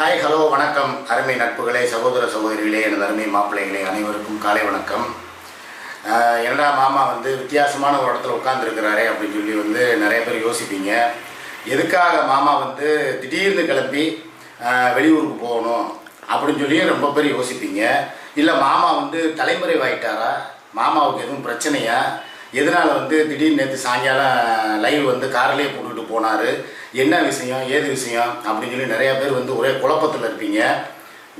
Hi hello வணக்கம். அருமை நட்புகளே சகோதர சகோதரிகளே எனது அருமை மாப்பிள்ளைகளே அனைவருக்கும் காலை வணக்கம். என்னடா மாமா வந்து வித்தியாசமான ஒரு இடத்துல உட்காந்துருக்கிறாரே அப்படின்னு சொல்லி வந்து நிறைய பேர் யோசிப்பீங்க. எதுக்காக மாமா வந்து திடீர்னு கிளம்பி வெளியூருக்கு போகணும் அப்படின்னு சொல்லி ரொம்ப பேர் யோசிப்பீங்க. இல்லை மாமா வந்து தலைமுறைவாயிட்டாரா? மாமாவுக்கு எதுவும் பிரச்சனையா? எதனால் வந்து திடீர்னு நேற்று சாயங்காலம் லைவ் வந்து கார்லேயே போட்டுக்கிட்டு போனார்? என்ன விஷயம் ஏது விஷயம் அப்படின்னு சொல்லி நிறையா பேர் வந்து ஒரே குழப்பத்தில் இருப்பீங்க.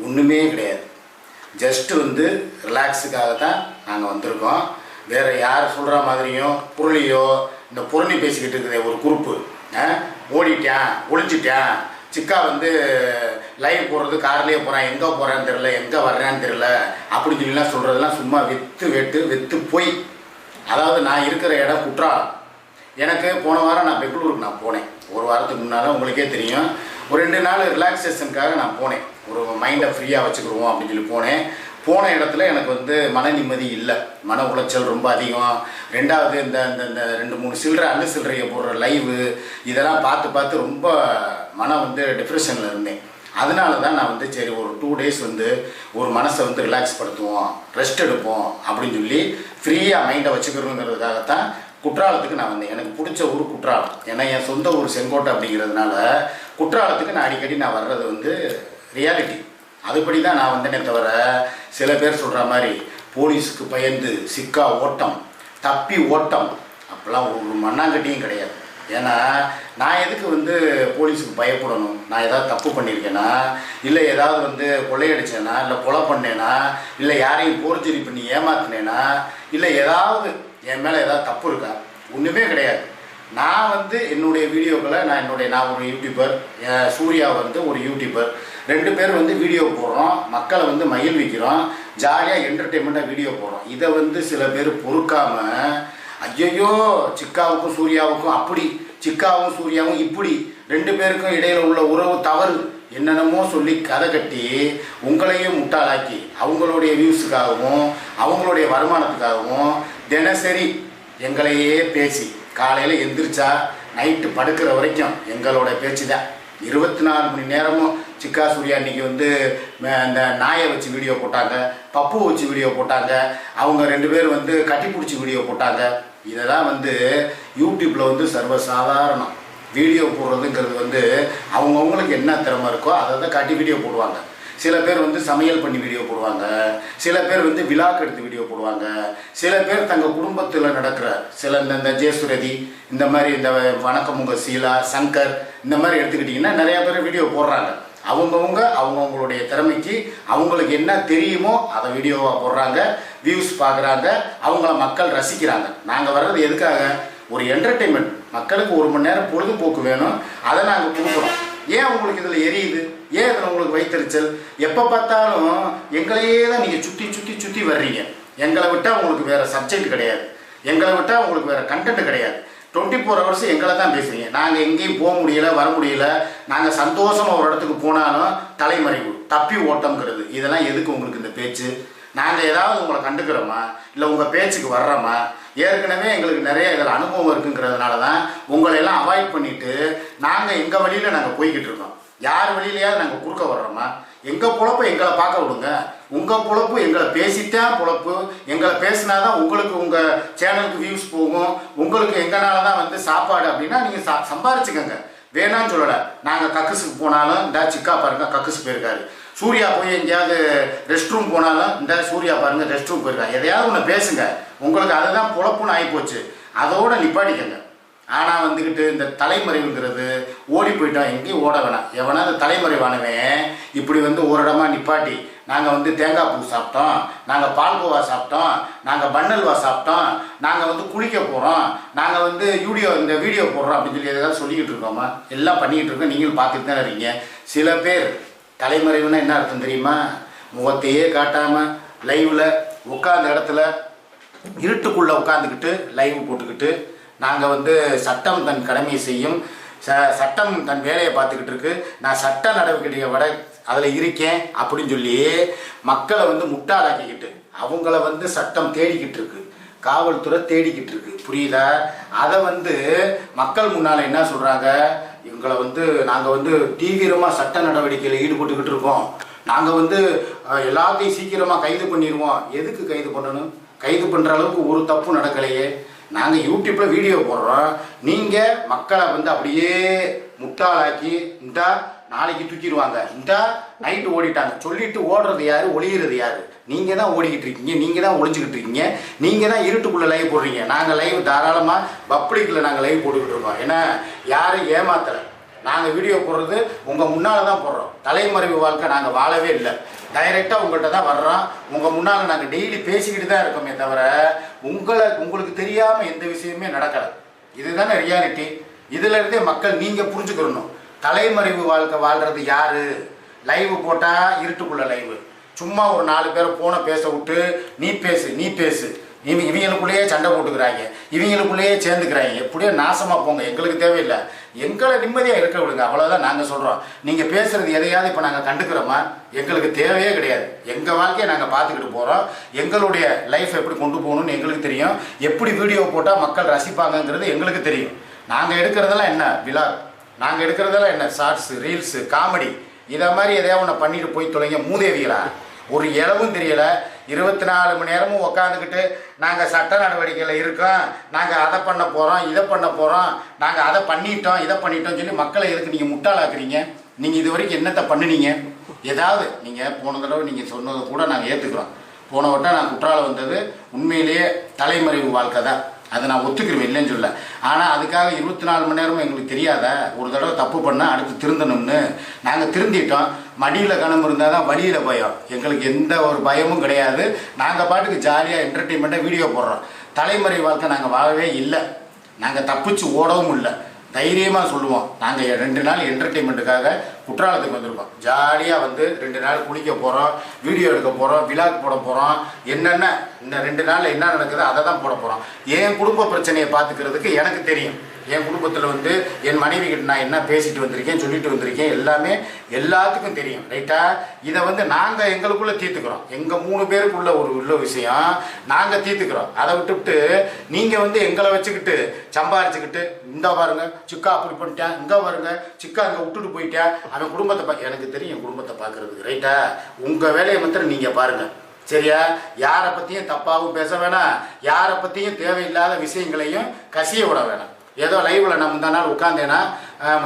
ஒன்றுமே கிடையாது. ஜஸ்ட்டு வந்து ரிலாக்ஸுக்காக தான் நாங்கள் வந்திருக்கோம். வேறு யார் சொல்கிற மாதிரியும் புரளியோ இந்த புரணி பேசிக்கிட்டு இருக்கிற ஒரு குரூப்பு ஓடிட்டேன் ஒளிஞ்சிட்டேன். சிக்கா வந்து லைவ் போடுறது கார்லேயே போகிறேன் எங்கே போகிறேன்னு தெரில எங்கே வர்றேன்னு தெரில அப்படின்னு சொல்லிலாம் சொல்கிறதெல்லாம் சும்மா வெத்து வெட்டு வெத்து போய். அதாவது நான் இருக்கிற இடம் குற்றாலம். எனக்கு போன வாரம் நான் பெங்களூருக்கு நான் போனேன். ஒரு வாரத்துக்கு முன்னால் உங்களுக்கே தெரியும். ஒரு ரெண்டு நாள் ரிலாக்ஸேஷனுக்காக நான் போனேன். ஒரு மைண்டை ஃப்ரீயாக வச்சுக்கிடுவோம் அப்படின்னு சொல்லி போனேன். போன இடத்துல எனக்கு வந்து மன நிம்மதி இல்லை. மன உளைச்சல் ரொம்ப அதிகம். ரெண்டாவது இந்த இந்த இந்த ரெண்டு மூணு சில்லறை அள்ளு சில்லறையை போடுற லைவு இதெல்லாம் பார்த்து பார்த்து ரொம்ப மனம் வந்து டிப்ரெஷனில் இருந்தேன். அதனால தான் நான் வந்து சரி ஒரு டூ டேஸ் வந்து ஒரு மனசை வந்து ரிலாக்ஸ் படுத்துவோம் ரெஸ்ட் எடுப்போம் அப்படின்னு சொல்லி ஃப்ரீயாக மைண்டை வச்சுக்கிறோங்கிறதுக்காகத்தான் குற்றாலத்துக்கு நான் வந்தேன். எனக்கு பிடிச்ச ஊர் குற்றாலம். ஏன்னா என் சொந்த ஊர் செங்கோட்டை அப்படிங்கிறதுனால குற்றாலத்துக்கு நான் அடிக்கடி நான் வர்றது வந்து ரியாலிட்டி அதுபடி தான் நான் வந்தேனே தவிர சில பேர் சொல்கிற மாதிரி போலீஸுக்கு பயந்து சிக்கா ஓட்டம் தப்பி ஓட்டம் அப்போல்லாம் ஒரு மண்ணாங்கட்டியும் கிடையாது. ஏன்னா நான் எதுக்கு வந்து போலீஸுக்கு பயப்படணும்? நான் ஏதாவது தப்பு பண்ணியிருக்கேன்னா இல்லை ஏதாவது வந்து கொள்ளையடிச்சேனா? இல்லை கொலை பண்ணேனா? இல்லை யாரையும் போர்ஜரி பண்ணி ஏமாத்தினேனா? இல்லை ஏதாவது என் மேலே ஏதாவது தப்பு இருக்கா? ஒன்றுமே கிடையாது. நான் வந்து என்னுடைய வீடியோக்களை நான் என்னுடைய நான் ஒரு யூடியூபர் சூர்யா வந்து ஒரு யூடியூபர் ரெண்டு பேர் வந்து வீடியோ போடுறோம். மக்களை வந்து மகிழ்விக்கிறோம் ஜாலியாக என்டர்டெயின்மெண்ட்டாக வீடியோ போடுறோம். இதை வந்து சில பேர் பொறுக்காமல் ஐயையோ சிக்காவுக்கும் சூர்யாவுக்கும் அப்படி சிக்காவும் சூர்யாவும் இப்படி ரெண்டு பேருக்கும் இடையில் உள்ள உறவு தவறு என்னென்னமோ சொல்லி கதை கட்டி உங்களையும் முட்டாளாக்கி அவங்களுடைய வியூஸுக்காகவும் அவங்களுடைய வருமானத்துக்காகவும் தினசரி எங்களையே பேசி காலையில் எந்திரிச்சா நைட்டு படுக்கிற வரைக்கும் எங்களோட பேச்சு தான் இருபத்தி நாலு மணி நேரமும் சிக்கா சூர்யா இன்னைக்கு வந்து ம- இந்த நாயை வச்சு வீடியோ போட்டாங்க பப்பு வச்சு வீடியோ போட்டாங்க அவங்க ரெண்டு பேர் வந்து கட்டி பிடிச்சி வீடியோ போட்டாங்க. இதெல்லாம் வந்து யூடியூப்பில் வந்து சர்வசாதாரணம். வீடியோ போடுறதுங்கிறது வந்து அவங்கவுங்களுக்கு என்ன திறமை இருக்கோ அதை தான் காட்டி வீடியோ போடுவாங்க. சில பேர் வந்து சமையல் பண்ணி வீடியோ போடுவாங்க. சில பேர் வந்து விழாக்கு எடுத்து வீடியோ போடுவாங்க. சில பேர் தங்கள் குடும்பத்தில் நடக்கிற சில இந்த இந்த ஜெயசுரதி இந்த மாதிரி இந்த வணக்கம் உங்க சீலா சங்கர் இந்த மாதிரி எடுத்துக்கிட்டிங்கன்னா நிறைய பேர் வீடியோ போடுறாங்க. அவங்கவுங்க அவங்கவுங்களுடைய திறமைக்கு அவங்களுக்கு என்ன தெரியுமோ அதை வீடியோவாக போடுறாங்க வியூஸ் பார்க்குறாங்க அவங்கள மக்கள் ரசிக்கிறாங்க. நாங்கள் வர்றது எதுக்காக? ஒரு என்டர்டெயின்மெண்ட் மக்களுக்கு ஒரு மணி நேரம் பொழுதுபோக்கு வேணும். அதை நாங்கள் கொடுக்குறோம். ஏன் உங்களுக்கு இதில் எரியுது? ஏன் இதில் உங்களுக்கு வைத்தறிச்சல் எப்போ பார்த்தாலும் எங்களையே தான் நீங்கள் சுற்றி சுற்றி சுற்றி வர்றீங்க. எங்களை விட்டால் உங்களுக்கு வேறு சப்ஜெக்ட் கிடையாது. எங்களை விட்டால் உங்களுக்கு வேறு கண்டென்ட் கிடையாது. டுவெண்ட்டி ஃபோர் ஹவர்ஸ் எங்களை தான் பேசுகிறீங்க நாங்கள் எங்கேயும் போக முடியல வர முடியல. நாங்கள் சந்தோஷமாக ஒரு இடத்துக்கு போனாலும் தலைமறைவு தப்பி ஓட்டம்ங்கிறது. இதெல்லாம் எதுக்கு உங்களுக்கு இந்த பேச்சு? நாங்கள் ஏதாவது உங்களை கண்டுக்கிறோமா? இல்லை உங்கள் பேச்சுக்கு வர்றோமா? ஏற்கனவே எங்களுக்கு நிறைய இதில் அனுபவம் இருக்குங்கிறதுனால தான் உங்களையெல்லாம் அவாய்ட் பண்ணிவிட்டு நாங்கள் எங்கள் வழியில் நாங்கள் போய்கிட்டு இருக்கோம். யார் வழியிலையாவது நாங்கள் குறுக்க வர்றோமா? எங்கள் பொழப்பை எங்களை பார்க்க விடுங்க. உங்கள் பொழப்பு எங்களை பேசித்தான் பொழப்பு. எங்களை பேசினாதான் உங்களுக்கு உங்கள் சேனலுக்கு வியூஸ் போகும். உங்களுக்கு எங்களால தான் வந்து சாப்பாடு அப்படின்னா நீங்கள் சா சம்பாரிச்சுக்கோங்க. வேணாம்னு சொல்லலை. நாங்கள் கக்குஸுக்கு போனாலும் இந்த சிக்கா பாருங்க கக்குஸ் போயிருக்காரு. சூர்யா போய் எங்கேயாவது ரெஸ்ட் ரூம் போனாலும் இந்த சூர்யா பாருங்க ரெஸ்ட் ரூம் போயிருக்காங்க எதையாவது ஒன்று பேசுங்க. உங்களுக்கு அதுதான் பொழப்புன்னு ஆகிப்போச்சு அதோட நிப்பாட்டிக்கங்க. ஆனால் வந்துக்கிட்டு இந்த தலைமறைவுங்கிறது ஓடி போயிட்டோம் எங்கேயும் ஓட வேணாம். எவனாவது தலைமறைவானவன் இப்படி வந்து ஒரு இடமா நிப்பாட்டி நாங்கள் வந்து தேங்காய் பூ சாப்பிட்டோம் நாங்கள் பால்கோவா சாப்பிட்டோம் நாங்கள் பன்னல்வா சாப்பிட்டோம் நாங்கள் வந்து குளிக்க போகிறோம் நாங்கள் வந்து வீடியோ இந்த வீடியோ போடுறோம் அப்படின்னு சொல்லி எதாவது சொல்லிக்கிட்டு இருக்கோமா? எல்லாம் பண்ணிக்கிட்டு இருக்கோம். நீங்களும் பார்த்துட்டு தான் இருக்கீங்க. சில பேர் தலைமறைவுனா என்ன அர்த்தம் தெரியுமா? முகத்தையே காட்டாமல் லைவில் உட்காந்த இடத்துல இருட்டுக்குள்ளே உட்காந்துக்கிட்டு லைவ் போட்டுக்கிட்டு நாங்கள் வந்து சட்டம் தன் கடமையை செய்யும் ச சட்டம் தன் வேலையை பார்த்துக்கிட்டு இருக்கு. நான் சட்ட நடவடிக்கையை விட அதில் இருக்கேன் அப்படின்னு சொல்லி மக்களை வந்து முட்டாளாக்கிக்கிட்டு அவங்கள வந்து சட்டம் தேடிக்கிட்டு இருக்கு. காவல்துறை தேடிக்கிட்டு இருக்கு. புரியுதா? அதை வந்து மக்கள் முன்னால் என்ன சொல்கிறாங்க எங்களை வந்து நாங்கள் வந்து தீவிரமாக சட்ட நடவடிக்கையில் ஈடுபட்டுக்கிட்டு இருக்கோம். நாங்கள் வந்து எல்லாத்தையும் சீக்கிரமாக கைது பண்ணிடுவோம் எதுக்கு கைது பண்ணணும்? கைது பண்ணுற அளவுக்கு ஒரு தப்பு நடக்கலையே. நாங்கள் யூடியூப்பில் வீடியோ போடுறோம். நீங்கள் மக்களை வந்து அப்படியே முட்டாளாக்கி இந்த நாளைக்கு தூக்கிடுவாங்க. இந்தா நைட்டு ஓடிட்டாங்க. சொல்லிட்டு ஓடுறது யாரு? ஒளியிறது யாரு? நீங்கள் தான் ஓடிக்கிட்டு இருக்கீங்க. நீங்கள் தான் ஒளிஞ்சிக்கிட்டு இருக்கீங்க. நீங்கள் தான் இருட்டுக்குள்ளே லைவ் போடுறீங்க. நாங்கள் லைவ் தாராளமாக பப்ளிக்கில் நாங்கள் லைவ் போட்டுக்கிட்டு இருக்கோம். ஏன்னா யாரும் ஏமாத்தலை. நாங்கள் வீடியோ போடுறது உங்கள் முன்னால் தான் போடுறோம். தலைமறைவு வாழ்க்கை நாங்கள் வாழவே இல்லை. டைரெக்டாக உங்கள்கிட்ட தான் வர்றோம். உங்கள் முன்னால் நாங்கள் டெய்லி பேசிக்கிட்டு தான் இருக்கோமே தவிர உங்களை உங்களுக்கு தெரியாமல் எந்த விஷயமே நடக்கலை. இதுதானே ரியாலிட்டி இதிலிருந்தே மக்கள் நீங்கள் புரிஞ்சுக்கிறணும் தலைமறைவு வாழ்க்கை வாழ்கிறது யார்? லைவ் போட்டால் இருட்டுக்குள்ள லைவு சும்மா ஒரு நாலு பேரை போனை பேச விட்டு நீ பேசு நீ பேசு. இவங்க இவங்களுக்குள்ளேயே சண்டை போட்டுக்கிறாங்க. இவங்களுக்குள்ளேயே சேர்ந்துக்கிறாங்க. எப்படியோ நாசமாக போங்க. எங்களுக்கு தேவையில்லை. எங்களை நிம்மதியாக இருக்க விடுங்க. அவ்வளோதான் நாங்கள் சொல்கிறோம் நீங்கள் பேசுகிறது எதையாவது இப்போ நாங்கள் கண்டுக்கிறோமா? எங்களுக்கு தேவையே கிடையாது. எங்கள் வாழ்க்கையை நாங்கள் பார்த்துக்கிட்டு போகிறோம் எங்களுடைய லைஃப் எப்படி கொண்டு போகணும்னு எங்களுக்கு தெரியும். எப்படி வீடியோ போட்டால் மக்கள் ரசிப்பாங்கங்கிறது எங்களுக்கு தெரியும். நாங்கள் எடுக்கிறதெல்லாம் என்ன? விழா நாங்கள் எடுக்கிறதெல்லாம் என்ன? ஷார்ட்ஸு ரீல்ஸு காமெடி இதை மாதிரி எதையா ஒன்று பண்ணிட்டு போய் தொலைங்க மூதேவிகளா? ஒரு இளவும் தெரியலை. இருபத்தி நாலு மணி நேரமும் உக்காந்துக்கிட்டு நாங்கள் சட்ட நடவடிக்கையில் இருக்கோம். நாங்கள் அதை பண்ண போகிறோம் இதை பண்ண போகிறோம் நாங்கள் அதை பண்ணிட்டோம் இதை பண்ணிட்டோம்னு சொல்லி மக்களை எதுக்கு நீங்கள் முட்டாளாக்குறீங்க? நீங்கள் இது வரைக்கும் என்னத்தை பண்ணுனீங்க? ஏதாவது நீங்கள் போன தடவை நீங்கள் சொன்னதை கூட நாங்கள் ஏற்றுக்கிறோம் போன வட்டம் நான் குற்றாலம் வந்தது. உண்மையிலேயே தலைமறைவு வாழ்க்கை தான். அதை நான் ஒத்துக்கிறேன் இல்லைன்னு சொல்ல ஆனால் அதுக்காக இருபத்தி நாலு மணி நேரமும் எங்களுக்கு தெரியாத ஒரு தடவை தப்பு பண்ணால் அடுத்து திருந்தணும்னு நாங்கள் திருந்திட்டோம். மடியில் கணம் இருந்தால் தான் வழியில் பயம். எங்களுக்கு எந்த ஒரு பயமும் கிடையாது. நாங்கள் பாட்டுக்கு ஜாலியாக என்டர்டெயின்மெண்ட்டாக வீடியோ போடுறோம். தலைமறை வாழ்க்கை நாங்கள் வாழவே இல்லை. நாங்கள் தப்பிச்சு ஓடவும் இல்லை. தைரியமாக சொல்லுவோம் நாங்கள் ரெண்டு நாள் என்டர்டெயின்மெண்ட்டுக்காக குற்றாலத்துக்கு வந்திருக்கோம். ஜாலியாக வந்து ரெண்டு நாள் குளிக்க போகிறோம் வீடியோ எடுக்க போகிறோம் விழாக் போட போகிறோம் என்னென்ன இந்த ரெண்டு நாளில் என்ன நடக்குதோ அதை தான் போட போகிறோம் என் குடும்ப பிரச்சனையை பார்த்துக்கிறதுக்கு எனக்கு தெரியும். என் குடும்பத்தில் வந்து என் மனைவி கிட்ட நான் என்ன பேசிட்டு வந்திருக்கேன் சொல்லிட்டு வந்திருக்கேன் எல்லாமே எல்லாத்துக்கும் தெரியும் ரைட்டா இதை வந்து நாங்கள் எங்களுக்குள்ளே தீர்த்துக்கிறோம். எங்கள் மூணு பேருக்குள்ள ஒரு உள்ள விஷயம் நாங்கள் தீர்த்துக்கிறோம். அதை விட்டுவிட்டு நீங்கள் வந்து எங்களை வச்சுக்கிட்டு சம்பாரிச்சுக்கிட்டு இந்த பாருங்க சிக்கா அப்படி பண்ணிட்டேன் இங்கே பாருங்க சிக்கா அங்கே விட்டுட்டு போயிட்டேன். அவன் குடும்பத்தை பா எனக்கு தெரியும் என் குடும்பத்தை பார்க்கறதுக்கு ரைட்டா உங்கள் வேலையை மாத்திரம் நீங்கள் பாருங்கள் சரியா? யாரை பற்றியும் தப்பாகவும் பேச வேணாம் யாரை பற்றியும் தேவையில்லாத விஷயங்களையும் கசிய விட வேணாம். ஏதோ லைவில் நான் முந்தா நாள் உட்காந்தேன்னா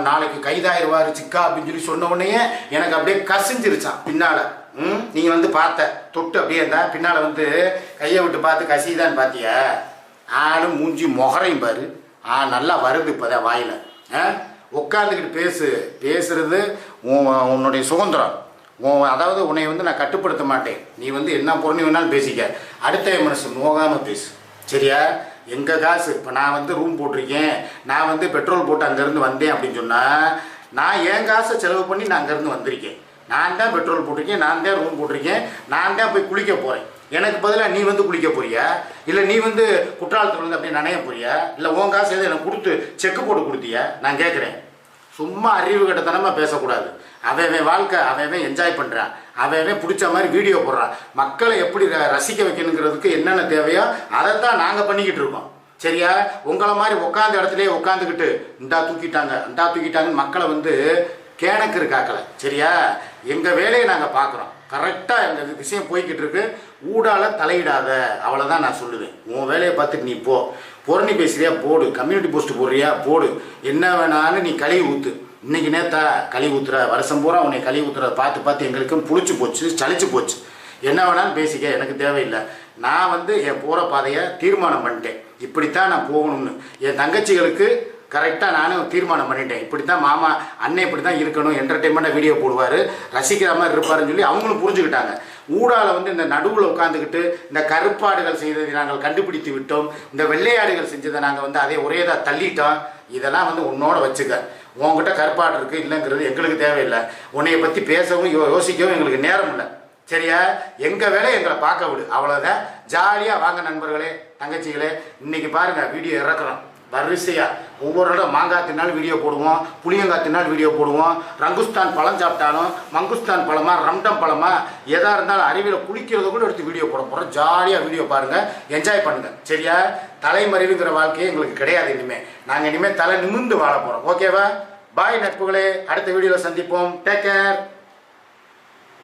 நாளைக்கு கைதாயிருவாரு சிக்கா அப்படின்னு சொல்லி சொன்ன உடனே எனக்கு அப்படியே கசிஞ்சிருச்சான் பின்னால். ம் நீ வந்து பார்த்த தொட்டு அப்படியே இருந்தா பின்னால் வந்து கையை விட்டு பார்த்து கசிதான்னு பார்த்திய? ஆளும் மூஞ்சி முகரையும் பாரு. ஆ நல்லா வருது இப்போதான் வாயில். ஆ உட்காந்துக்கிட்டு பேசு. பேசுறது உன் உன்னுடைய சுதந்திரம். உன் அதாவது உன்னை வந்து நான் கட்டுப்படுத்த மாட்டேன். நீ வந்து என்ன பொருள் வேணாலும் பேசிக்க. அடுத்த மனசு நோகாமல் பேசு. சரியா? எங்கள் காசு? இப்போ நான் வந்து ரூம் போட்டிருக்கேன். நான் வந்து பெட்ரோல் போட்டு அங்கேருந்து வந்தேன் அப்படின்னு சொன்னால் நான் என் காசை செலவு பண்ணி நான் அங்கேருந்து வந்திருக்கேன். நான் தான் பெட்ரோல் போட்டிருக்கேன் நான் தான் ரூம் போட்டிருக்கேன் நான் தான் போய் குளிக்க போகிறேன் எனக்கு பதிலாக நீ வந்து குளிக்க போறியா? இல்லை நீ வந்து குற்றாலத்தில் வந்து அப்படியே நனைய போறியா? இல்லை உன் காசு எதுவும் எனக்கு கொடுத்து செக்கு போட்டு கொடுத்தியா? நான் கேட்குறேன் சும்மா அறிவு கட்டத்தனமாக பேசக்கூடாது. அவன் வாழ்க்கை அவன் என்ஜாய் பண்ணுறான் அவன் பிடிச்ச மாதிரி வீடியோ போடுறான். மக்களை எப்படி ர- ரசிக்க வைக்கணுங்கிறதுக்கு என்னென்ன தேவையோ அதை தான் நாங்கள் பண்ணிக்கிட்டு இருக்கோம். சரியா? உங்களை மாதிரி உட்காந்த இடத்துலயே உட்காந்துக்கிட்டு இந்தா தூக்கிட்டாங்க இந்தா தூக்கிட்டாங்கன்னு மக்களை வந்து கேணக்கு காக்கலை சரியா? எங்கள் வேலையை நாங்கள் பார்க்குறோம். கரெக்டாக எங்கள் விஷயம் போய்கிட்டு இருக்கு. ஊடால தலையிடாத. அவ்வளோதான் நான் சொல்லுவேன். உன் வேலையை பார்த்துட்டு நீ போ. புரணி பேசுறியா? போடு. கம்யூனிட்டி போஸ்ட் போடுறியா? போடு. என்ன வேணாலும் நீ கழுவி ஊற்று இன்னைக்கு நேத்தா கழுவி ஊத்துற. வருஷம் பூரா உன்னை கழுவி ஊத்துறத பார்த்து பார்த்து எங்களுக்கும் புளிச்சு போச்சு சளிச்சு போச்சு. என்ன வேணாலும் பேசிக்க. எனக்கு தேவையில்லை. நான் வந்து என் போகிற பாதையை தீர்மானம் பண்ணிட்டேன். இப்படித்தான் நான் போகணும்னு. என் தங்கச்சிகளுக்கு கரெக்டாக நானும் தீர்மானம் பண்ணிட்டேன். இப்படி தான் மாமா அண்ணன் இப்படி தான் இருக்கணும் என்டர்டெயின்மெண்ட்டாக வீடியோ போடுவார் ரசிக்கிற மாதிரி இருப்பாருன்னு சொல்லி அவங்களும் புரிஞ்சுக்கிட்டாங்க. ஊடால வந்து இந்த நடுவில் உட்காந்துக்கிட்டு இந்த கருப்பாடுகள் செய்ததை நாங்கள் கண்டுபிடித்து விட்டோம். இந்த வெள்ளையாடுகள் செஞ்சதை நாங்கள் வந்து அதே ஒரேதாக தள்ளிட்டோம். இதெல்லாம் வந்து உன்னோட வச்சுக்க. உன்கிட்ட கருப்பாடு இருக்குது இல்லைங்கிறது எங்களுக்கு தேவையில்லை. உன்னைய பற்றி பேசவும் யோசிக்கவும் எங்களுக்கு நேரம் இல்லை. சரியா? எங்கள் வேலையை எங்களை பார்க்க விடு. அவ்வளோதான் ஜாலியாக வாங்க நண்பர்களே தங்கச்சிகளே. இன்னைக்கு பாருங்கள் வீடியோ இறக்குறோம். வரிசையாக ஒவ்வொரு இடம் மாங்காய் தின்னாலும் வீடியோ போடுவோம் புளியங்காய் தின்னால் வீடியோ போடுவோம். ரங்குஸ்தான் பழம் சாப்பிட்டாலும் மங்குஸ்தான் பழமா ரம்டம் பழமா எதாக இருந்தாலும் அருவியில் குளிக்கிறத கூட எடுத்து வீடியோ போட போகிறோம் ஜாலியாக வீடியோ பாருங்கள் என்ஜாய் பண்ணுங்கள் சரியா? தலைமறைவுங்கிற வாழ்க்கையே எங்களுக்கு கிடையாது இனிமேல் நாங்கள் இனிமேல் தலை நிமிர்ந்து வாழ போகிறோம் ஓகேவா பாய் நட்புகளே. அடுத்த வீடியோவில் சந்திப்போம். Take care